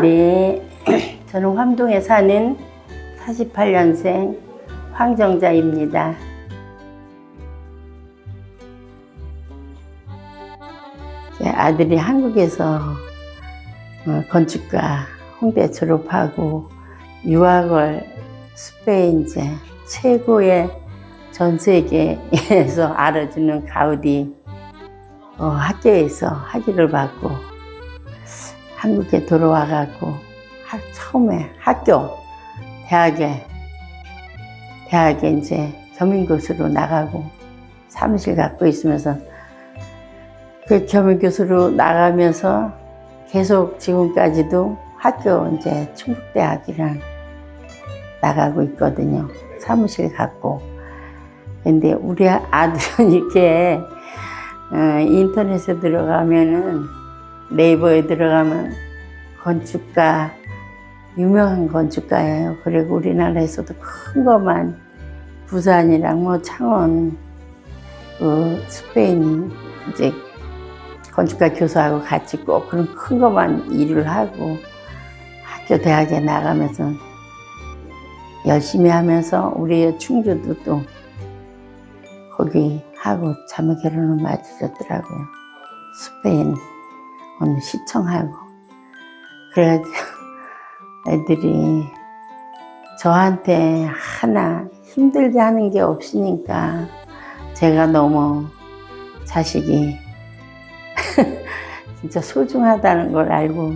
네, 저는 화동에 사는 48년생 황정자입니다. 제 아들이 한국에서 어, 건축가 홍대 졸업하고 유학을 스페인 이제 최고의 전 세계에서 알아주는 가우디 어, 학교에서 학위를 받고 한국에 돌아와갖고 하- 처음에 학교 대학에 대학에 이제 겸임교수로 나가고 사무실 갖고 있으면서 그 겸임교수로 나가면서 계속 지금까지도 학교 이제 충북대학이랑 나가고 있거든요. 사무실 갖고. 근데 우리 아들은 이렇게 어, 인터넷에 들어가면은 네이버에 들어가면 건축가 유명한 건축가예요. 그리고 우리나라에서도 큰 것만 부산이랑 뭐 창원 그 스페인 이제 건축가 교수하고 같이 꼭 그런 큰 것만 일을 하고 학교 대학에 나가면서 열심히 하면서 우리 충주도 또 거기 하고 자매 결혼을 맞으셨더라고요. 스페인 오늘 시청하고 그래가지고 애들이 저한테 하나 힘들게 하는 게 없으니까 제가 너무 자식이 진짜 소중하다는 걸 알고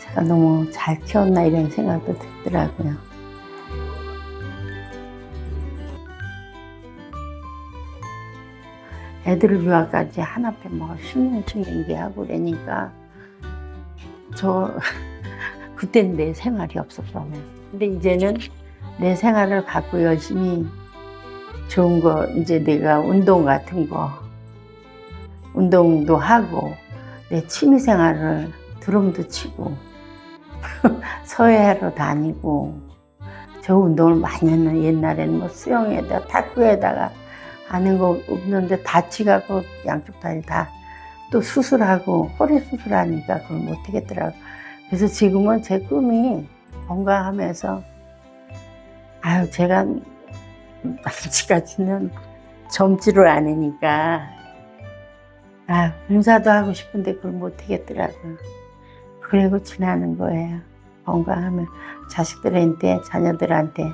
제가 너무 잘 키웠나 이런 생각도 들더라고요. 애들을 유학까지 하나ppe 뭐 10년쯤 연기하고 그러니까 저 그땐 내 생활이 없었어요. 근데 이제는 내 생활을 갖고 열심히 좋은 거 이제 내가 운동 같은 거 운동도 하고 내 취미 생활을 드럼도 치고 서해로 다니고 저 운동을 많이 했는 옛날에는 뭐 수영에다 탁구에다가 하는 거 없는데 다치갖고 양쪽 다리 다 또 수술하고 허리 수술하니까 그걸 못 하겠더라고. 그래서 지금은 제 꿈이 건강하면서 아유 제가 아직까지는 젊지를 않으니까 아 봉사도 하고 싶은데 그걸 못 하겠더라고요. 그리고 지나는 거예요. 건강하면 자식들한테 자녀들한테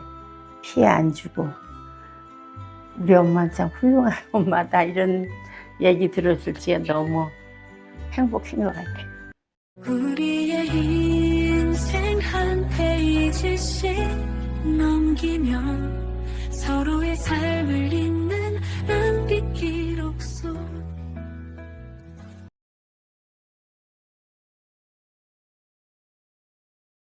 피해 안 주고 우리 엄마 참 훌륭한 엄마다 이런 얘기 들었을 때 너무 행복한 것 같아요. 우리의 인생 한 페이지씩 넘기면 서로의 삶을 잇는